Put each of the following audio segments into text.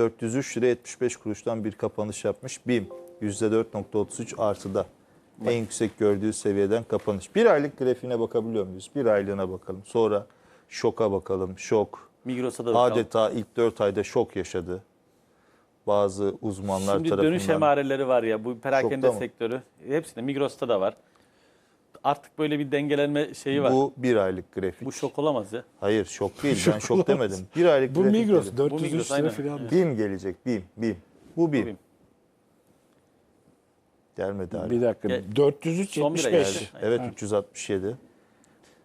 403 lira 75 kuruştan bir kapanış yapmış. BİM %4.33 artıda. En yüksek gördüğü seviyeden kapanış. Bir aylık grafiğine bakabiliyor muyuz? Bir aylığına bakalım. Sonra şoka bakalım. Şok. Migros'a da bakalım. Adeta ilk 4 ayda şok yaşadı. Bazı uzmanlar Şimdi tarafından. dönüş emareleri var ya bu perakende Şokta sektörü. Hepsinde Migros'ta da var. Artık böyle bir dengelenme şeyi var. Bu, Bu bir aylık grafik. şok olamaz ya. Hayır şok değil. ben şok demedim. Bir aylık Bu grafik Migros dedim. 403 Migros, lira aynen. falan. BİM gelecek. BİM. BİM. Bu BİM. BİM. Gelmedi hala. Bir dakika. Gel- 403 Son bire 75. geldi. Evet Ha. 367.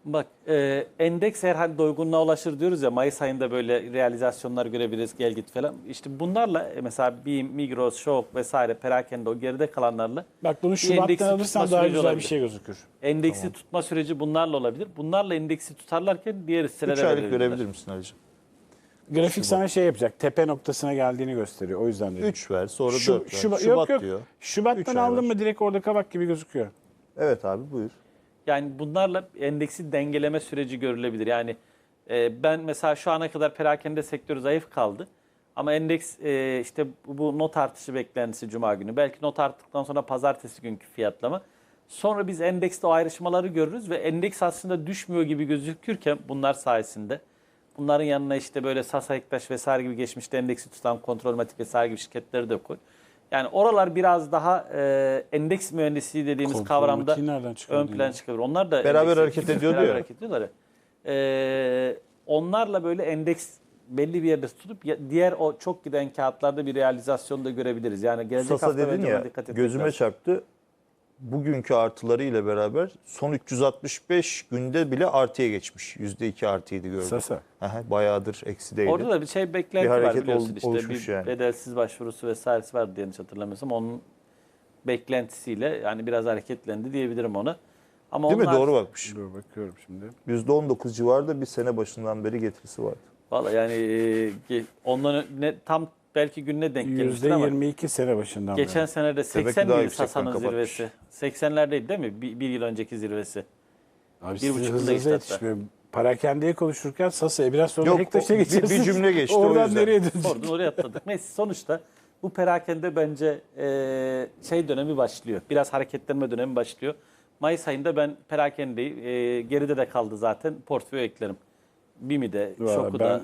Bak e, endeks herhalde doygunluğa ulaşır diyoruz ya Mayıs ayında böyle realizasyonlar görebiliriz gel git falan. İşte bunlarla e, mesela BİM, Migros, Şok vesaire perakende o geride kalanlarla Bak bunu Şubat'tan alırsan daha güzel bir olabilir. şey gözükür. endeksi tutma süreci bunlarla olabilir. Bunlarla endeksi tutarlarken diğer 3 hisselere aylık verebilirler. görebilir misin Ali'ciğim? Grafik sana şey yapacak. Tepe noktasına geldiğini gösteriyor. O yüzden dedim. 3 ver sonra Şu- 4 ver. Şubat, Şubat yok yok. diyor. Şubat'tan aldın mı direkt orada kabak gibi gözüküyor. Evet abi buyur. Yani bunlarla endeksi dengeleme süreci görülebilir. Yani e, ben mesela şu ana kadar perakende sektörü zayıf kaldı. Ama endeks e, işte bu, not artışı beklentisi cuma günü. Belki not arttıktan sonra pazartesi günkü fiyatlama. Sonra biz endekste o ayrışmaları görürüz ve endeks aslında düşmüyor gibi gözükürken bunlar sayesinde bunların yanına işte böyle Sasa Ektaş vesaire gibi geçmişte endeksi tutan kontrolmatik vesaire gibi şirketleri de koy. Yani oralar biraz daha e, endeks mühendisliği dediğimiz kavramda nereden çıkardın ön plan ya? çıkabilir. Onlar da Beraber endeks- hareket ediyordu beraber ya. hareket ediyorlar ya. Ee, onlarla böyle endeks belli bir yerde tutup ya- diğer o çok giden kağıtlarda bir realizasyon da görebiliriz. Yani gelecek Sasa hafta dedin bence ya dikkat etmek gözüme lazım. çarptı. Bugünkü artıları ile beraber son 365 günde bile artıya geçmiş. %2 artıydı gördüm. Sasa. Aha, bayağıdır eksi değildi. Orada da bir şey beklenti Bir var biliyorsun ol- işte bir yani. bedelsiz başvurusu vesairesi vardı yanlış hatırlamıyorsam onun beklentisiyle yani biraz hareketlendi diyebilirim ona. Ama Değil mi? onlar, Doğru bakmış. Dur bakıyorum şimdi. %19 civarında bir sene başından beri getirisi vardı. Valla yani e, ondan ne, tam belki gününe denk gelmiştir ama %22 sene başından Geçen beri. sene de ki 80 daha miydi yüksekten Sasa'nın kapatmış. zirvesi? 80'lerdeydi değil mi? Bir, bir yıl önceki zirvesi. Abi bir siz buçuk hızlı yılda hızlı işte hatta. yetişmiyor. Parakendeye konuşurken Sasa'ya biraz sonra Yok, Hektaş'a o- bir- geçeceğiz. bir cümle geçti, o Oradan yüzden. nereye dönecek? Oradan oraya atladık. Neyse sonuçta bu perakende bence e, şey dönemi başlıyor. Biraz hareketlenme dönemi başlıyor. Mayıs ayında ben perakendeyi e, geride de kaldı zaten portföye eklerim. BİM'i de, Valla Şok'u da,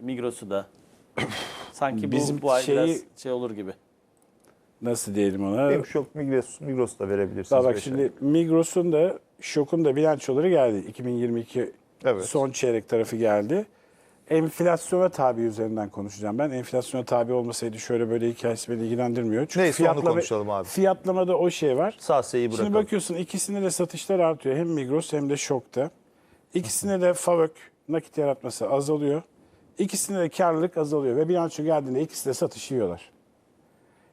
Migros'u da. Sanki bu, Bizim bu ay şeyi- biraz şey olur gibi. Nasıl diyelim ona? Benim şok Migros, Migros da verebilirsiniz. Daha bak beş şimdi ay. Migros'un da Şok'un da bilançoları geldi. 2022 Evet. son çeyrek tarafı geldi. Enflasyona tabi üzerinden konuşacağım ben. Enflasyona tabi olmasaydı şöyle böyle hikayesi beni ilgilendirmiyor. Çünkü Neyse, onu fiyatlama- konuşalım abi. Fiyatlamada o şey var. Sase'yi bırakalım. Şimdi bakıyorsun ikisinde de satışlar artıyor. Hem Migros hem de Şok'ta. İkisinde de FAVÖK nakit yaratması azalıyor. İkisinde de karlılık azalıyor. Ve bilanço geldiğinde ikisi de satış yiyorlar.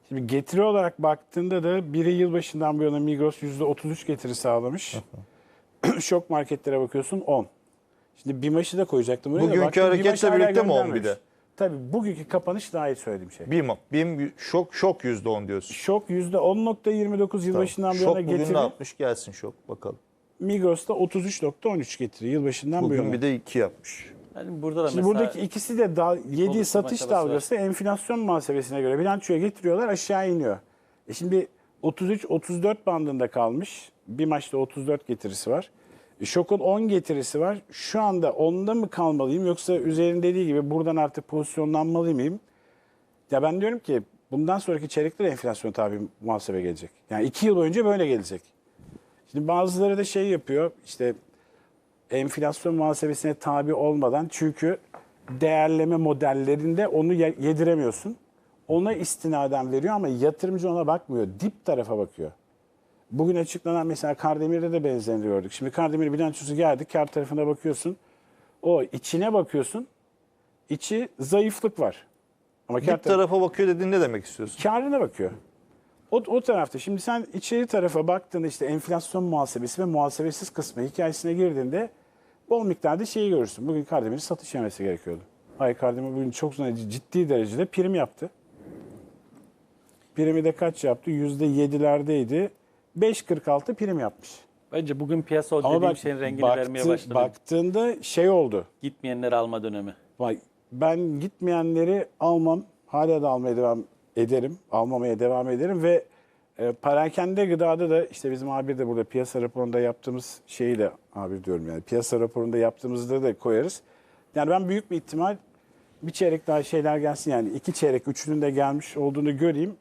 Şimdi getiri olarak baktığında da biri yılbaşından bu yana Migros %33 getiri sağlamış. Şok marketlere bakıyorsun 10. Şimdi BİMAŞ'ı da koyacaktım. buraya da Bugünkü baktım, hareketle birlikte mi 10 bir de? Tabii bugünkü kapanış dahil söylediğim şey. BİM, BİM şok şok %10 diyorsun. Şok %10.29 yılbaşından bu Şok yana bugün getiri. ne yapmış gelsin şok bakalım. Migros'ta 33.13 getiri yılbaşından bu Bugün yana. bir de 2 yapmış. Yani burada da Şimdi mesela buradaki ikisi de da, yediği satış çabası var. dalgası enflasyon muhasebesine göre bilançoya getiriyorlar aşağı iniyor. E şimdi 33-34 bandında kalmış. Bir maçta 34 getirisi var. E Şok'un 10 getirisi var. Şu anda 10'da mı kalmalıyım yoksa üzerinde dediği gibi buradan artık pozisyonlanmalı mıyım? Ya ben diyorum ki bundan sonraki çeyrekler enflasyon tabi muhasebe gelecek. Yani 2 yıl boyunca böyle gelecek. Şimdi bazıları da şey yapıyor işte enflasyon muhasebesine tabi olmadan çünkü değerleme modellerinde onu ye- yediremiyorsun. Ona istinaden veriyor ama yatırımcı ona bakmıyor. Dip tarafa bakıyor. Bugün açıklanan mesela Kardemir'de de benzerini gördük. Şimdi Kardemir bilançosu geldi. Kar tarafına bakıyorsun. O içine bakıyorsun. İçi zayıflık var. Ama kar tarafı- tarafa bakıyor dediğin ne demek istiyorsun? karına bakıyor. O, o tarafta. Şimdi sen içeri tarafa baktığında işte enflasyon muhasebesi ve muhasebesiz kısmı hikayesine girdiğinde bol miktarda şeyi görürsün. Bugün Kardemir'in satış yemesi gerekiyordu. Hayır Kardemir bugün çok ciddi derecede prim yaptı. Primi de kaç yaptı? %7'lerdeydi. 5.46 prim yapmış. bence bugün piyasa o Ama dediğim bak, şeyin rengini baktı- vermeye başladı. baktığında şey oldu. Gitmeyenleri alma dönemi. Vay, ben gitmeyenleri almam. Hala da almaya devam ederim. Almamaya devam ederim ve e, parakende gıdada da işte bizim abi de burada piyasa raporunda yaptığımız şeyi de abi diyorum yani piyasa raporunda yaptığımızda da koyarız. Yani ben büyük bir ihtimal bir çeyrek daha şeyler gelsin yani iki çeyrek üçünün de gelmiş olduğunu göreyim.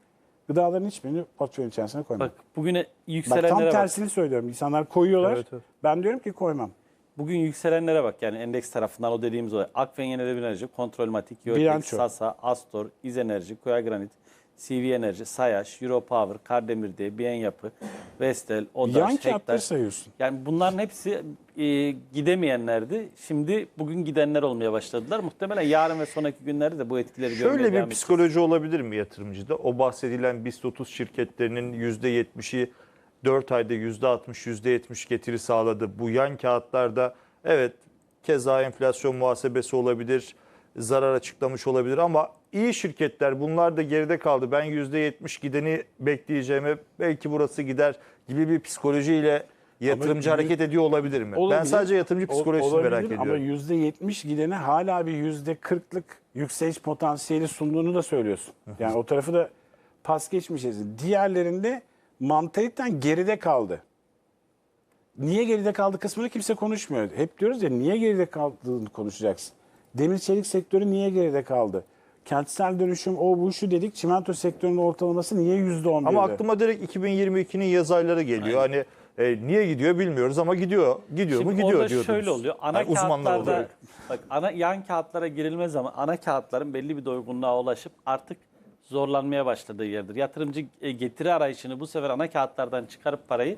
Gıdaların hiçbirini portföyün içerisine koymam. Bak bugüne Bak, yükselenlere tam bak. tersini söylüyorum. İnsanlar koyuyorlar. Evet, evet. Ben diyorum ki koymam. Bugün yükselenlere bak yani endeks tarafından o dediğimiz o. Akfen Yenilenebilir Enerji, Kontrolmatik, Bilanço. Sasa, Astor, İz Enerji, Koya Granit, CV Enerji, Sayaş, Europower, Kardemir'de, Biyen Yapı, Vestel, Odaş, Yan kağıtları Hektaş. sayıyorsun. Yani bunların hepsi e, gidemeyenlerdi. Şimdi bugün gidenler olmaya başladılar. Muhtemelen yarın ve sonraki günlerde de bu etkileri görmeye Şöyle devam bir edeceğiz. psikoloji olabilir mi yatırımcıda? O bahsedilen BIST 30 şirketlerinin %70'i 4 ayda %60, %70 getiri sağladı. Bu yan kağıtlarda evet keza enflasyon muhasebesi olabilir, zarar açıklamış olabilir ama iyi şirketler bunlar da geride kaldı. Ben %70 gideni bekleyeceğime belki burası gider gibi bir psikolojiyle yatırımcı Ama hareket ediyor olabilir mi? Ben Olabilir. sadece yatırımcı Ol- psikolojisini olabilir merak ediyorum. Ama %70 gidene hala bir %40'lık yükseliş potansiyeli sunduğunu da söylüyorsun. Yani o tarafı da pas geçmişiz. Diğerlerinde mantaliten geride kaldı. Niye geride kaldı kısmını kimse konuşmuyor. Hep diyoruz ya niye geride kaldığını konuşacaksın. Demir çelik sektörü niye geride kaldı? Kentsel dönüşüm o bu şu dedik. Çimento sektörünün ortalaması niye %11'de? Ama aklıma direkt 2022'nin yaz ayları geliyor. Hani e, niye gidiyor bilmiyoruz ama gidiyor. Gidiyor mu Şimdi gidiyor orada diyordunuz. şöyle oluyor. Ana Yani kağıtlarda olarak. bak ana yan kağıtlara girilme zaman ana kağıtların belli bir doygunluğa ulaşıp artık zorlanmaya başladığı yerdir. Yatırımcı e, getiri arayışını bu sefer ana kağıtlardan çıkarıp parayı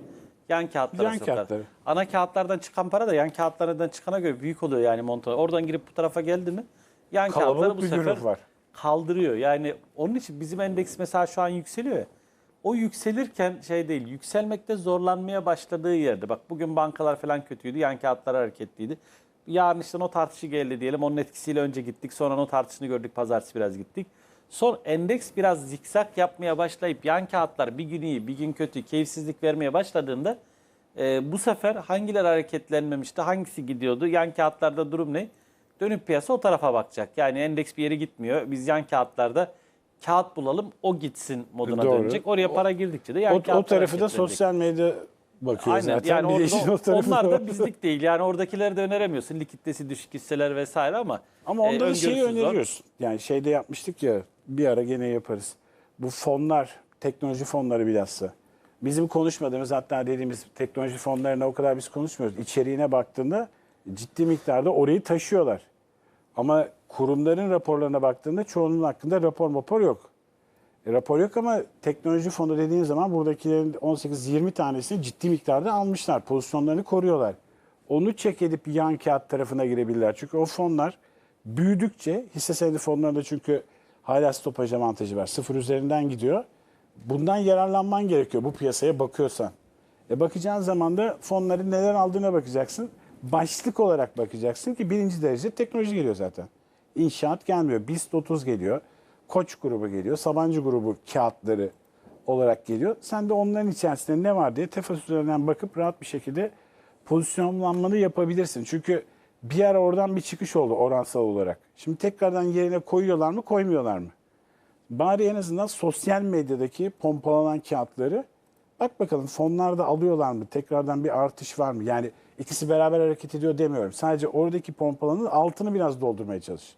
yan kağıtlara Yan sokar. kağıtları. Ana kağıtlardan çıkan para da yan kağıtlardan çıkana göre büyük oluyor yani montaj. Oradan girip bu tarafa geldi mi yan Kalabalık kağıtları bu bir sefer var. Kaldırıyor. Yani onun için bizim endeks mesela şu an yükseliyor. O yükselirken şey değil, yükselmekte zorlanmaya başladığı yerde. Bak bugün bankalar falan kötüydü, yan kağıtlar hareketliydi. Yarın işte not artışı geldi diyelim. Onun etkisiyle önce gittik. Sonra not artışını gördük. Pazartesi biraz gittik. Son endeks biraz zikzak yapmaya başlayıp yan kağıtlar bir gün iyi, bir gün kötü, keyifsizlik vermeye başladığında e, bu sefer hangileri hareketlenmemişti, hangisi gidiyordu, yan kağıtlarda durum ne? Dönüp piyasa o tarafa bakacak. Yani endeks bir yere gitmiyor. Biz yan kağıtlarda kağıt bulalım, o gitsin moduna Doğru. dönecek. Oraya para girdikçe de yan o, o kağıtlar tarafı da hareketlenecek. sosyal medya bakıyor Aynen. zaten. Yani Bir de orada, o tarafı onlar da var. bizlik değil. Yani oradakileri de öneremiyorsun. Likiditesi düşük hisseler vesaire ama Ama onda e, da şeyi öngörüsüz var. öneriyoruz. Yani şeyde yapmıştık ya bir ara gene yaparız. Bu fonlar, teknoloji fonları bilhassa. Bizim konuşmadığımız hatta dediğimiz teknoloji fonlarına o kadar biz konuşmuyoruz. İçeriğine baktığında ciddi miktarda orayı taşıyorlar. Ama kurumların raporlarına baktığında çoğunun hakkında rapor rapor yok. E, rapor yok ama teknoloji fonu dediğin zaman buradakilerin 18-20 tanesini ciddi miktarda almışlar. Pozisyonlarını koruyorlar. Onu çek edip yan kağıt tarafına girebilirler. Çünkü o fonlar büyüdükçe hisse senedi fonlarında çünkü hala stopaj avantajı var. Sıfır üzerinden gidiyor. Bundan yararlanman gerekiyor bu piyasaya bakıyorsan. E bakacağın zaman da fonların neler aldığına bakacaksın. Başlık olarak bakacaksın ki birinci derece teknoloji geliyor zaten. İnşaat gelmiyor. BIST 30 geliyor. Koç grubu geliyor. Sabancı grubu kağıtları olarak geliyor. Sen de onların içerisinde ne var diye tefas üzerinden bakıp rahat bir şekilde pozisyonlanmanı yapabilirsin. Çünkü bir ara oradan bir çıkış oldu oransal olarak. Şimdi tekrardan yerine koyuyorlar mı koymuyorlar mı? Bari en azından sosyal medyadaki pompalanan kağıtları bak bakalım fonlarda alıyorlar mı? Tekrardan bir artış var mı? Yani ikisi beraber hareket ediyor demiyorum. Sadece oradaki pompalanın altını biraz doldurmaya çalış.